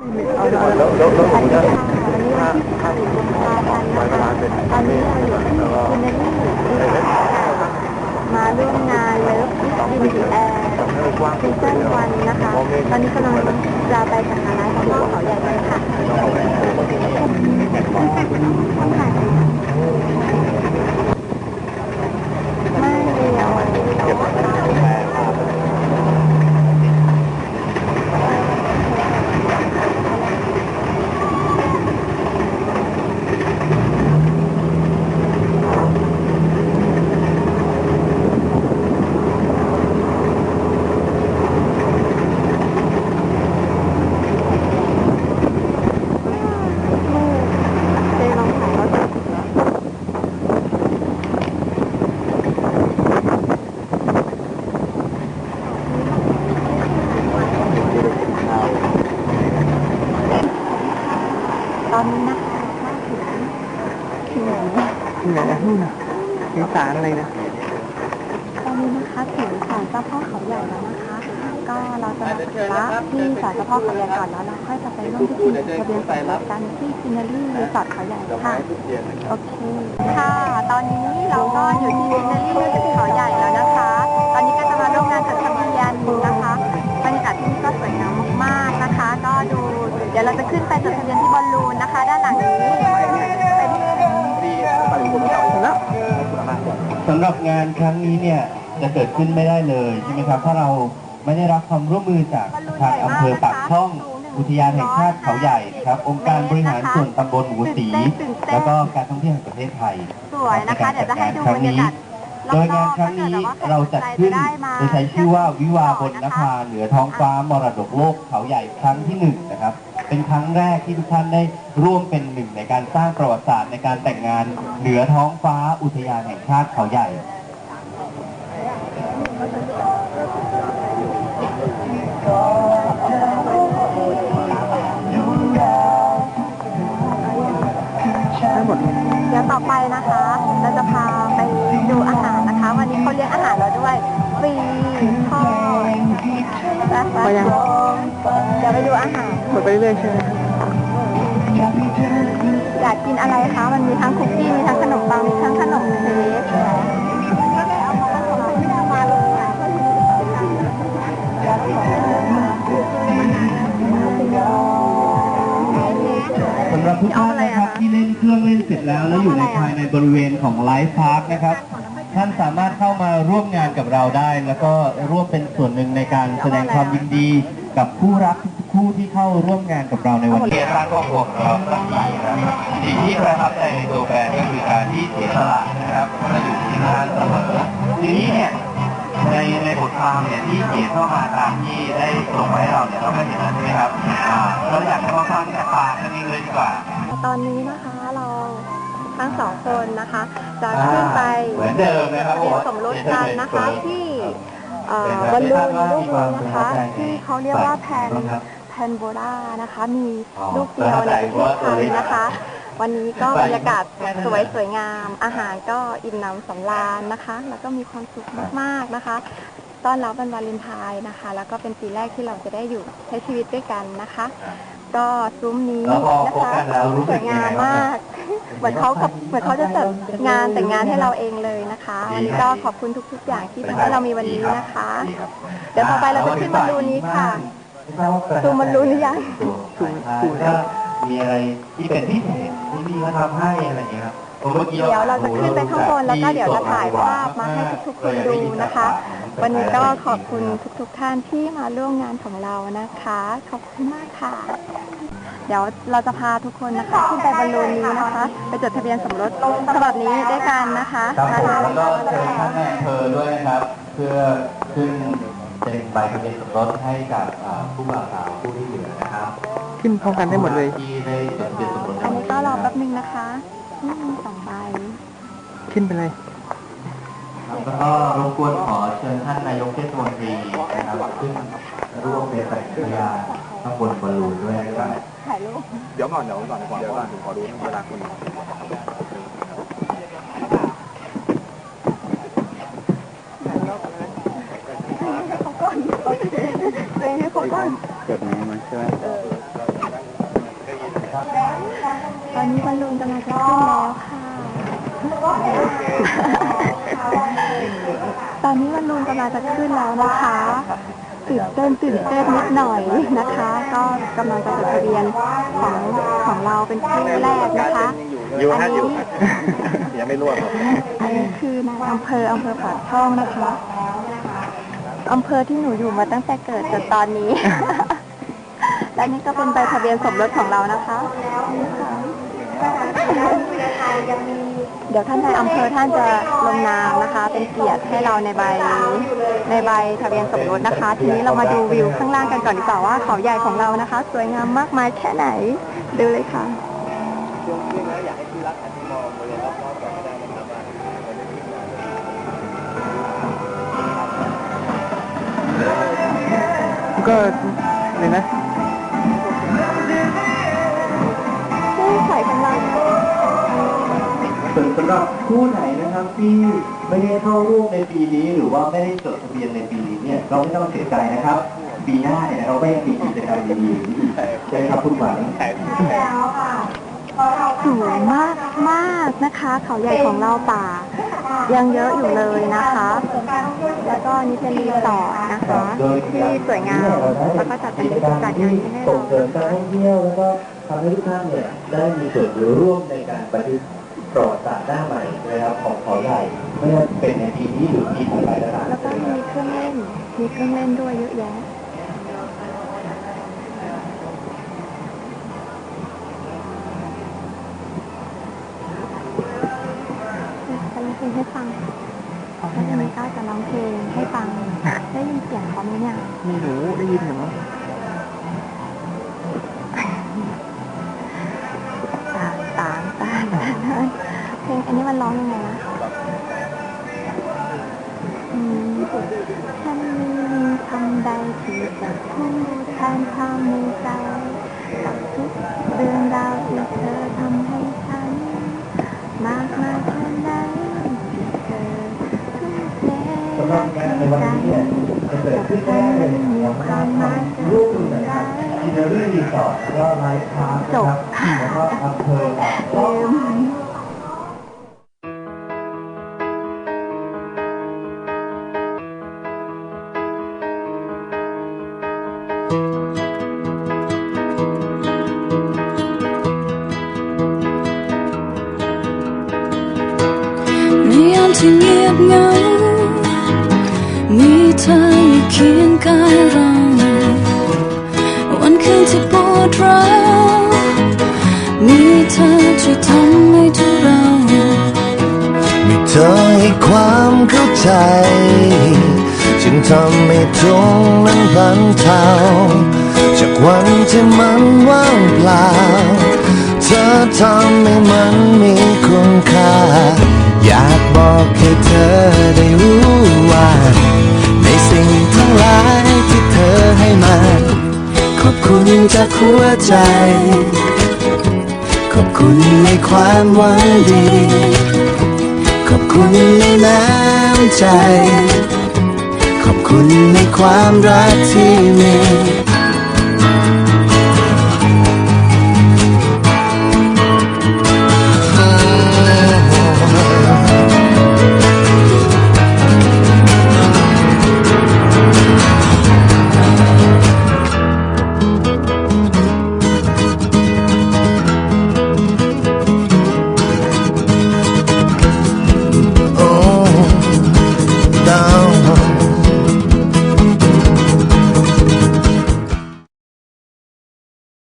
เอาแล้วแล้วแล้วแล้วผมจะถ้าถ้าไปร้านเป็นตอนนี้เราอยู่ที่ซินเนอรี่มาร่วมงานเลิฟดินดีแอร์ซีซั่นวันนะคะ ตอนนี้กำลังจะไปสักการะเจ้าพ่อเขาใหญ่กันค่ะต้องถ่ายไม่เดียว เก็บแม่ภาพ เจลองถ่ายแล้วจะถึงแล้ว ตอนนี้นะคะมาถึงถึง ที่ไหนนู่นน่ะมีสารอะไรนะ ตอ นะคะถึงศาลเจ้าพ่อเขาใหญ่แล้วนะคะ ก็เราจะมาสักการะที่ศาลเจ้าพ่อเขาใหญ่ก่อนแล้วเราค่อยจะไปร่วมพิธีทะเบียนสมรสกันที่ซินเนอรี่รีสอร์ทเขาใหญ่ค่ะโอเคค่ะ ตอนนี้เราก็อยู่ที่ซินเนอรี่มิวสิกเขาใหญ่แล้วนะคะ ตอนนี้ก็จะมาร่วมงานจดทะเบียนนะคะบรรยากาศที่นี่ก็สวยงามมากๆนะคะ ก็ดู เดี๋ยวเราจะขึ้นไปจดทะเบียนที่บอลลูนนะคะ ด้านหลังนี้สำหรับงานครั้งนี้เนี่ย จะเกิดขึ้นไม่ได้เลยใช่ไหมครับ ถ้าเราไม่ได้รับความร่วมมือจากทางอำเภอปากช่อง อุทยานแห่งชาติเขาใหญ่นะครับ องค์การบริหารส่วนตำบลหมูสี แล้วก็การท่องเที่ยวแห่งประเทศไทยสวยนะคะเดี๋ยวจะให้ดูบรรยากาศโดยงานครั้งนี้เราจัดขึ้นโดยใช้ชื่อว่าวิวาห์บนนภาเหนือท้องฟ้ามรดกโลกเขาใหญ่ครั้งที่หนึ่งนะครับ เป็นครั้งแรกที่ทุกท่านได้ร่วมเป็นหนึ่งในการสร้างประวัติศาสตร์ในการแต่งงานเหนือท้องฟ้าอุทยานแห่งชาติเขาใหญ่ทั้งหมด เดี๋ยวต่อไปนะคะ เราจะพาไปดูอาหารนะคะ วันนี้เขาเลี้ยงอาหารเราด้วยฟรีทอดนะคะไปยัง เดี๋ยวไปดูอาหาร หมดไปเรื่อยๆใช่ไหมอยากกินอะไรคะ มันมีทั้งคุกกี้ ทุกท่านนะครับที่เล่นเครื่องเล่นเสร็จแล้ว แล้วอยู่ในภายในบริเวณของไลฟ์พาร์คนะครับ ท่านสามารถเข้ามาร่วมงานกับเราได้ แล้วก็ร่วมเป็นส่วนหนึ่งในการแสดงความยินดี กับคู่รักทุกคู่ที่เข้าร่วมงานกับเราในวันนี้สร้างครอบครัวของเราสักทีนะครับสิ่งที่ประทับใจในตัวแฟนก็คือการที่เสียสละนะครับมาอยู่ที่งานเสมอทีนี้เนี่ยในในบท ความเนี่ยที่เขียนเข้ามาตามที่ได้ส่งมาให้เราเนี่ยเราก็เห็นแล้วใช่ไหมครับอ่าเราอยากจะมาฟังจากปากกันเองเลยดีกว่า ตอนนี้นะคะเราทั้งสองคนนะคะ จะขึ้นไปเหมือนเดิมนะครับเรียนสมรสกันนะคะที่เอ่อบอลลูนลูกนี้นะคะที่เขาเรียกว่าแพนแพนโบรานะคะ มีลูกเดียวในประเทศไทยนะคะ วันนี้ก็บรรยากาศสวยสวยงาม อาหารก็อิ่มหนำสำราญนะคะ แล้วก็มีความสุขมากๆนะคะ ต้อนรับวันวาเลนไทน์นะคะ แล้วก็เป็นปีแรกที่เราจะได้อยู่ใช้ชีวิตด้วยกันนะคะ ก็ซุ้มนี้แล้วพอนะพบคะกันแล้วรู้สสึวกยยังงาไงมบ้างมาก เหมือนเขากับเหมือนเขาจะจัดงานแต่งงานให้เราเองเลยนะคะวันนี้ก็ขอบคุณทุก ๆ อย่างที่ทำให้เรามีวันนี้นะคะเดี๋ยวต่อไปเราจะขึ้นบอลลูนนี้ค่ะซูมบอลลูนหรือยังสูงสูงก็มีอะไรที่เป็นพิเศษที่พี่เขาทำให้อะไรอย่างเงี้ยครับผมมื่อกี้ เดี๋ยวเราจะขึ้นไปข้างบนแล้วก็เดี๋ยวจะถ่ายภาพมาให้ทุกๆคนดูนะคะ วันนี้ก็ขอบคุณทุกๆท่านที่มาร่วมงานของเรานะคะ ขอบคุณมากค่ะ เดี๋ยวเราจะพาทุกคนนะคะ ขึ้นไปบอลลูนนี้นะคะ ไปจดทะเบียนสมรสฉบับนี้ด้วยกันนะคะครับผมมาแล้วก็เลเชิญยท่านในอำเภอด้วยนะครับ เพื่อขึ้นเป็นใบทะเบียนสมรสให้กับอ่าผู้บ่าวสาวผู้ที่เหลือนะครับ ขึ้นพร้อมกันได้หมดเลยที่ได้จดทะเบียนสมรสในอันวันนี้นี้ก็รอแป๊บนึงนะคะ นี่มีสองใบ ขึ้นไปเลยครับแล้วก็รบกวนขอเชิญท่านนายกเทศมนตรีนะครับขึ้นร่วมเป็นสักขีพยานข้างบนบอลลูนด้วยนะครับถ่ายรูป เดี๋ยวก่อนเดี๋ยวก่อนเดี๋ยวก่อนผมขอดูเวลาคุณเกิดไหนมาใช่ไหมครับ ตอนนี้บอลลูนกำลังจะขึ้นแล้วค่ะ ตอนนี้บอลลูนกำลังจะขึ้นแล้วนะคะตื่นเต้นตื่นเต้นนิดหน่อยนะคะ ก็กำลังจะจดทะเบียนของของเราเป็นคู่แรกนะคะอยู่ฮะอันอยู่นี้ฮะยังไม่ร่วงครับอันนี้คือนายอำเภออำเภอปากช่องนะคะอำเภอที่หนูอยู่มาตั้งแต่เกิดจนตอนนี้ และนี่ก็เป็นใบทะเบียนสมรสของเรานะคะนี่ค่ะเดี๋ยวท่านนายอำเภอท่านจะลงนามนะคะ เป็นเกียรติให้เราในใบในใบทะเบียนสมรสนะคะ ทีนี้เรามาดูวิวข้างล่างกันก่อนดีกว่าว่าเขาใหญ่ของเรานะคะ สวยงามมากมายแค่ไหนดูเลยค่ะช่วงนี้นะอยากให้ที่รักหันมองบริเวณรอบๆก่อนได้นะครับว่าก็เลยนะ สายของเราส่วนสำหรับคู่ไหนนะครับที่ไม่ได้เข้าร่วมในปีนี้ หรือว่าไม่ได้จดทะเบียนในปีนี้เนี่ยเราไม่ต้องเสียใจนะครับ ปีหน้าเนี่ยเราก็ยังมีกิจกรรมดีๆใช่ครับคุณหวังสวยมากมากนะคะ เขาใหญ่ของเราป่า ยังเยอะอยู่เลยนะคะ แล้วก็นี่เป็นรีสอร์ทนะคะ ที่สวยงามแล้วก็จัดเป็นกิจกรรมให้ส่เรางเสริมการท่องเที่ยวแล้วก็ทำให้ทุกท่านเนี่ยได้มีส่วนร่วมในการบันทึกประวัติศาสตร์หน้าใหม่นะครับของเขาใหญ่ไม่ว่าจะเป็นในปีนี้หรือปีถัดไปก็ตามแล้วก็มีเครื่องเล่นมีเครื่องเล่นด้วยเยอะแยะ ยินเสียงเขาไหมเนี่ยไม่รู้ได้ยินเหรอตามตามตามตามเพลงอันนี้มันร้องยังไงนะอืมฉันไม่มีคำใดที่จะพูดแทนความในใจกับทุกเรื่องราวที่เธอทำให้ฉัน มากมาย เนี่ยจะเกิดขึ้นได้ของทางรูปนะครับอินเนอร์รีสอร์ทแล้วก็ไลฟ์พาร์คนะครับแล้วก็อำเภอปากช่องลืมในยามที่เงียบเหงา มีเธออยู่เคียงกายเราวันคืนที่ปวดร้าวมีเธอช่วยทำให้ทุกเรามีเธอให้ความเข้าใจ จึงทำให้ตรงนั้นบรรเทาจากวันที่มันว่างเปล่า เธอทำให้มันมีคุณค่า อยากบอกให้เธอได้ จากหัวใจ ขอบคุณในความหวังดี ขอบคุณในน้ำใจ ขอบคุณในความรักที่มี